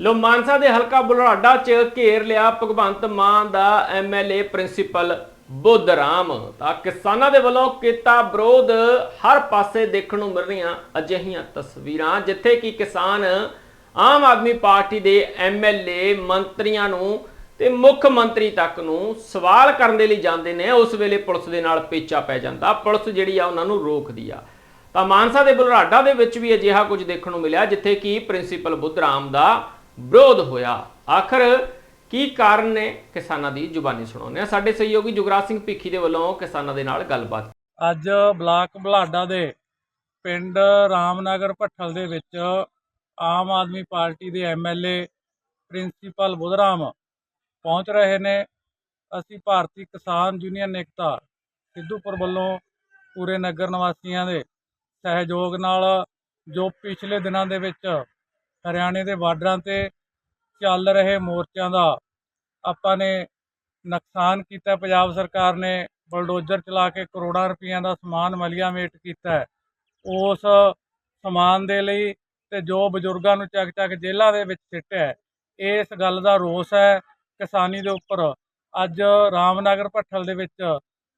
ਲੋ ਮਾਨਸਾ ਦੇ ਹਲਕਾ ਬੁਲਰਾਡਾ ਚ ਘੇਰ ਲਿਆ ਭਗਵੰਤ ਮਾਨ ਦਾ ਐਮਐਲਏ ਪ੍ਰਿੰਸੀਪਲ ਬੁੱਧ ਰਾਮ ਤਾਂ ਕਿਸਾਨਾਂ ਦੇ ਵੱਲੋਂ ਕੀਤਾ ਵਿਰੋਧ। ਹਰ ਪਾਸੇ ਦੇਖਣ ਨੂੰ ਮਿਲ ਰਹੀਆਂ ਅਜਿਹੀਆਂ ਤਸਵੀਰਾਂ, ਜਿੱਥੇ ਕਿ ਕਿਸਾਨ ਆਮ ਆਦਮੀ ਪਾਰਟੀ ਦੇ ਐਮਐਲਏ ਮੰਤਰੀਆਂ ਨੂੰ ਤੇ ਮੁੱਖ ਮੰਤਰੀ ਤੱਕ ਨੂੰ ਸਵਾਲ ਕਰਨ ਦੇ ਲਈ ਜਾਂਦੇ ਨੇ। ਉਸ ਵੇਲੇ ਪੁਲਿਸ ਦੇ ਨਾਲ ਪੇਚਾ ਪੈ ਜਾਂਦਾ। ਪੁਲਿਸ ਜਿਹੜੀ ਆ, ਉਹਨਾਂ ਨੂੰ ਰੋਕਦੀ ਆ। ਤਾਂ ਮਾਨਸਾ ਦੇ ਬੁਲਰਾਡਾ ਦੇ ਵਿੱਚ ਵੀ ਅਜਿਹਾ ਕੁਝ ਦੇਖਣ ਨੂੰ ਮਿਲਿਆ, ਜਿੱਥੇ ਕਿ ਪ੍ਰਿੰਸੀਪਲ ਬੁੱਧਰਾਮ ਦਾ ਵਿਰੋਧ ਹੋਇਆ। ਆਖਰ ਕੀ ਕਾਰਨ ਨੇ ਕਿਸਾਨਾਂ ਦੀ ਜ਼ੁਬਾਨੀ ਸੁਣਾਉਂਦੇ ਆ ਸਾਡੇ ਸਹਿਯੋਗੀ ਜੁਗਰਾਜ ਸਿੰਘ ਭਿੱਖੀ ਦੇ ਵੱਲੋਂ ਕਿਸਾਨਾਂ ਦੇ ਨਾਲ ਗੱਲਬਾਤ। ਅੱਜ ਬਲਾਕ ਬਲਾਡਾ ਦੇ ਪਿੰਡ ਰਾਮਨਗਰ ਭੱਠਲ ਦੇ ਵਿੱਚ ਆਮ ਆਦਮੀ ਪਾਰਟੀ ਦੇ ਐਮਐਲਏ ਪ੍ਰਿੰਸੀਪਲ ਬੁਧਰਾਮ ਪਹੁੰਚ ਰਹੇ ਨੇ। ਅਸੀਂ ਭਾਰਤੀ ਕਿਸਾਨ ਯੂਨੀਅਨ ਏਕਤਾ ਸਿੱਧੂਪੁਰ ਵੱਲੋਂ ਪੂਰੇ ਨਗਰ ਨਿਵਾਸੀਆਂ ਦੇ ਸਹਿਯੋਗ ਨਾਲ ਜੋ ਪਿਛਲੇ ਦਿਨਾਂ ਦੇ ਵਿੱਚ ਹਰਿਆਣੇ ਦੇ ਬਾਰਡਰਾਂ ਤੇ ਚੱਲ ਰਹੇ ਮੋਰਚਿਆਂ ਦਾ ਆਪਾਂ ਨੇ ਨੁਕਸਾਨ ਕੀਤਾ। ਪੰਜਾਬ ਸਰਕਾਰ ਨੇ ਬਲਡੋਜ਼ਰ ਚਲਾ ਕੇ ਕਰੋੜਾਂ ਰੁਪਈਆਂ ਦਾ ਸਮਾਨ ਮਲੀਆ ਮੇਟ ਕੀਤਾ ਉਸ ਸਮਾਨ ਦੇ ਲਈ ਤੇ ਜੋ ਬਜ਼ੁਰਗਾਂ ਨੂੰ ਚੱਕ ਚੱਕ ਜੇਲ੍ਹਾਂ ਦੇ ਵਿੱਚ ਸਿੱਟਿਆ ਇਸ ਗੱਲ ਦਾ ਰੋਸ ਹੈ ਕਿਸਾਨੀ ਦੇ ਉੱਪਰ। ਅੱਜ ਰਾਮਨਗਰ ਭੱਠਲ ਦੇ ਵਿੱਚ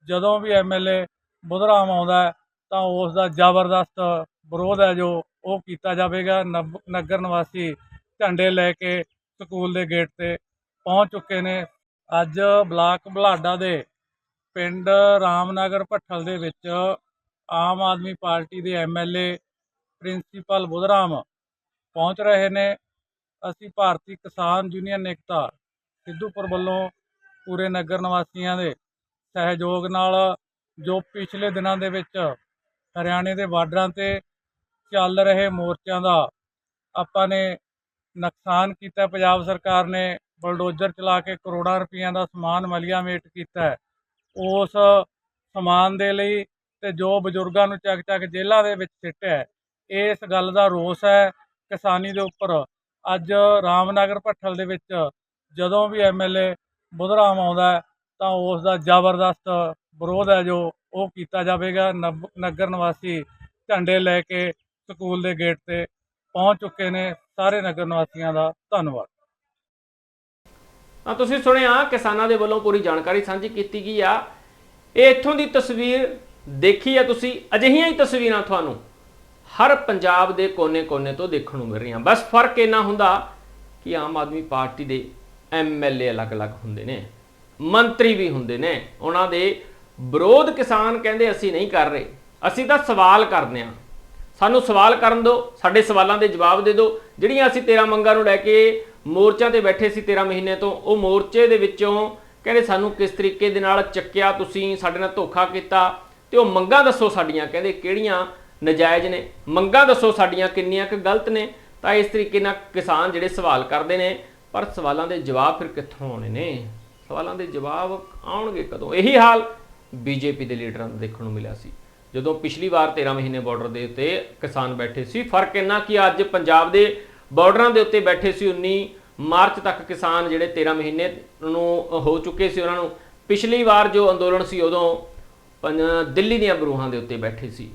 ਜਦੋਂ ਵੀ ਐਮਐਲਏ ਬੁਧਰਾਮ ਆਉਂਦਾ ਤਾਂ ਉਸ ਦਾ ਜ਼ਬਰਦਸਤ ਵਿਰੋਧ ਹੈ ਜੋ ਉਹ ਕੀਤਾ ਜਾਵੇਗਾ। ਨਗਰ ਨਿਵਾਸੀ ਝੰਡੇ ਲੈ ਕੇ ਸਕੂਲ ਦੇ ਗੇਟ ਤੇ ਪਹੁੰਚ ਚੁੱਕੇ ਨੇ। ਅੱਜ ਬਲਾਕ ਬਲਾਡਾ ਦੇ ਪਿੰਡ ਰਾਮਨਗਰ ਭੱਠਲ ਦੇ ਵਿੱਚ ਆਮ ਆਦਮੀ ਪਾਰਟੀ ਦੇ ਐਮਐਲਏ ਪ੍ਰਿੰਸੀਪਲ ਬੁਧਰਾਮ ਪਹੁੰਚ ਰਹੇ ਨੇ। ਅਸੀਂ ਭਾਰਤੀ ਕਿਸਾਨ ਯੂਨੀਅਨ ਏਕਤਾ ਸਿੱਧੂਪੁਰ ਵੱਲੋਂ ਪੂਰੇ ਨਗਰ ਨਿਵਾਸੀਆਂ ਦੇ ਸਹਿਯੋਗ ਨਾਲ ਜੋ ਪਿਛਲੇ ਦਿਨਾਂ ਦੇ ਵਿੱਚ ਹਰਿਆਣੇ ਦੇ ਬਾਰਡਰਾਂ ਤੇ ਚੱਲ ਰਹੇ ਮੋਰਚਿਆਂ ਦਾ। ਆਪਾਂ ਨੇ ਨੁਕਸਾਨ ਕੀਤਾ। ਪੰਜਾਬ ਸਰਕਾਰ ਨੇ ਬਲਡੋਜ਼ਰ ਚਲਾ ਕੇ ਕਰੋੜਾਂ ਰੁਪਈਆਂ ਦਾ ਸਮਾਨ ਮਲੀਆ ਮੇਟ ਕੀਤਾ ਉਸ ਸਮਾਨ ਦੇ ਲਈ ਤੇ ਜੋ ਬਜ਼ੁਰਗਾਂ ਨੂੰ ਚੱਕ ਚੱਕ ਜੇਲ੍ਹਾਂ ਦੇ ਵਿੱਚ ਸਿੱਟਿਆ ਇਸ ਗੱਲ ਦਾ ਰੋਸ ਹੈ ਕਿਸਾਨੀ ਦੇ ਉੱਪਰ। ਅੱਜ ਰਾਮਨਗਰ ਭੱਠਲ ਦੇ ਵਿੱਚ ਜਦੋਂ ਵੀ ਐਮਐਲਏ ਬੁਧਰਾਮ ਆਉਂਦਾ ਤਾਂ ਉਸ ਦਾ ਜ਼ਬਰਦਸਤ ਵਿਰੋਧ ਹੈ ਜੋ ਉਹ ਕੀਤਾ ਜਾਵੇਗਾ। ਨਬ- ਨਗਰ ਨਿਵਾਸੀ ਝੰਡੇ ਲੈ ਕੇ ਸਕੂਲ ਦੇ ਗੇਟ ਤੇ ਪਹੁੰਚ ਚੁੱਕੇ ਨੇ ਸਾਰੇ ਨਗਰ ਨਿਵਾਸੀਆਂ ਦਾ ਧੰਨਵਾਦ। ਤਾਂ ਤੁਸੀਂ ਸੁਣਿਆ, ਕਿਸਾਨਾਂ ਦੇ ਵੱਲੋਂ ਪੂਰੀ ਜਾਣਕਾਰੀ ਸਾਂਝੀ ਕੀਤੀ ਗਈ ਆ। ਇਹ ਇੱਥੋਂ ਦੀ ਤਸਵੀਰ ਦੇਖੀ ਆ ਤੁਸੀਂ, ਅਜਿਹੀਆਂ ਹੀ ਤਸਵੀਰਾਂ ਤੁਹਾਨੂੰ ਹਰ ਪੰਜਾਬ ਦੇ ਕੋਨੇ-ਕੋਨੇ ਤੋਂ ਦੇਖਣ ਨੂੰ ਮਿਲ ਰਹੀਆਂ। ਬਸ ਫ਼ਰਕ ਇਹਨਾਂ ਹੁੰਦਾ ਕਿ ਆਮ ਆਦਮੀ ਪਾਰਟੀ ਦੇ ਐਮਐਲਏ ਅਲੱਗ-ਅਲੱਗ ਹੁੰਦੇ ਨੇ, ਮੰਤਰੀ ਵੀ ਹੁੰਦੇ ਨੇ। ਉਹਨਾਂ ਦੇ ਵਿਰੋਧ ਕਿਸਾਨ ਕਹਿੰਦੇ, ਅਸੀਂ ਨਹੀਂ ਕਰ ਰਹੇ। ਅਸੀਂ ਤਾਂ ਸਵਾਲ ਕਰਦੇ ਹਾਂ ਸਾਨੂੰ ਸਵਾਲ ਕਰਨ ਦਿਓ, ਸਾਡੇ ਸਵਾਲਾਂ ਦੇ ਜਵਾਬ ਦੇ ਦਿਓ। ਜਿਹੜੀਆਂ ਅਸੀਂ 13 ਮੰਗਾਂ ਨੂੰ ਲੈ ਕੇ ਮੋਰਚਾ ਤੇ ਬੈਠੇ ਸੀ 13 ਮਹੀਨੇ ਤੋਂ, ਉਹ ਮੋਰਚੇ ਦੇ ਵਿੱਚੋਂ ਕਹਿੰਦੇ ਸਾਨੂੰ ਕਿਸ ਤਰੀਕੇ ਦੇ ਨਾਲ ਚੱਕਿਆ ਤੁਸੀਂ, ਸਾਡੇ ਨਾਲ ਧੋਖਾ ਕੀਤਾ ਤੇ ਉਹ ਮੰਗਾਂ ਦੱਸੋ ਸਾਡੀਆਂ, ਕਹਿੰਦੇ ਕਿਹੜੀਆਂ ਨਜਾਇਜ਼ ਨੇ? ਮੰਗਾਂ ਦੱਸੋ ਸਾਡੀਆਂ ਕਿੰਨੀਆਂ ਕੁ ਗਲਤ ਨੇ? ਤਾਂ ਇਸ ਤਰੀਕੇ ਨਾਲ ਕਿਸਾਨ ਜਿਹੜੇ ਸਵਾਲ ਕਰਦੇ ਨੇ, ਪਰ ਸਵਾਲਾਂ ਦੇ ਜਵਾਬ ਫਿਰ ਕਿੱਥੋਂ ਆਉਣੇ ਨੇ? ਸਵਾਲਾਂ ਦੇ ਜਵਾਬ ਆਉਣਗੇ ਕਦੋਂ? ਇਹੀ ਹਾਲ ਬੀਜੇਪੀ ਦੇ ਲੀਡਰਾਂ ਦਾ ਦੇਖਣ ਨੂੰ ਮਿਲਿਆ ਸੀ। ਜਦੋਂ ਪਿਛਲੀ ਵਾਰ 13 ਮਹੀਨੇ ਬਾਰਡਰ ਦੇ ਉੱਤੇ ਕਿਸਾਨ ਬੈਠੇ ਸੀ, ਫ਼ਰਕ ਇੰਨਾ ਕਿ ਅੱਜ ਪੰਜਾਬ ਦੇ ਬਾਰਡਰਾਂ ਦੇ ਉੱਤੇ ਬੈਠੇ ਸੀ 19 ਮਾਰਚ ਤੱਕ ਕਿਸਾਨ ਜਿਹੜੇ 13 ਮਹੀਨੇ ਨੂੰ ਹੋ ਚੁੱਕੇ ਸੀ ਉਹਨਾਂ ਨੂੰ। ਪਿਛਲੀ ਵਾਰ ਜੋ ਅੰਦੋਲਨ ਸੀ ਉਦੋਂ ਪੰਜ- ਦਿੱਲੀ ਦੀਆਂ ਬਰੂਹਾਂ ਦੇ ਉੱਤੇ ਬੈਠੇ ਸੀ।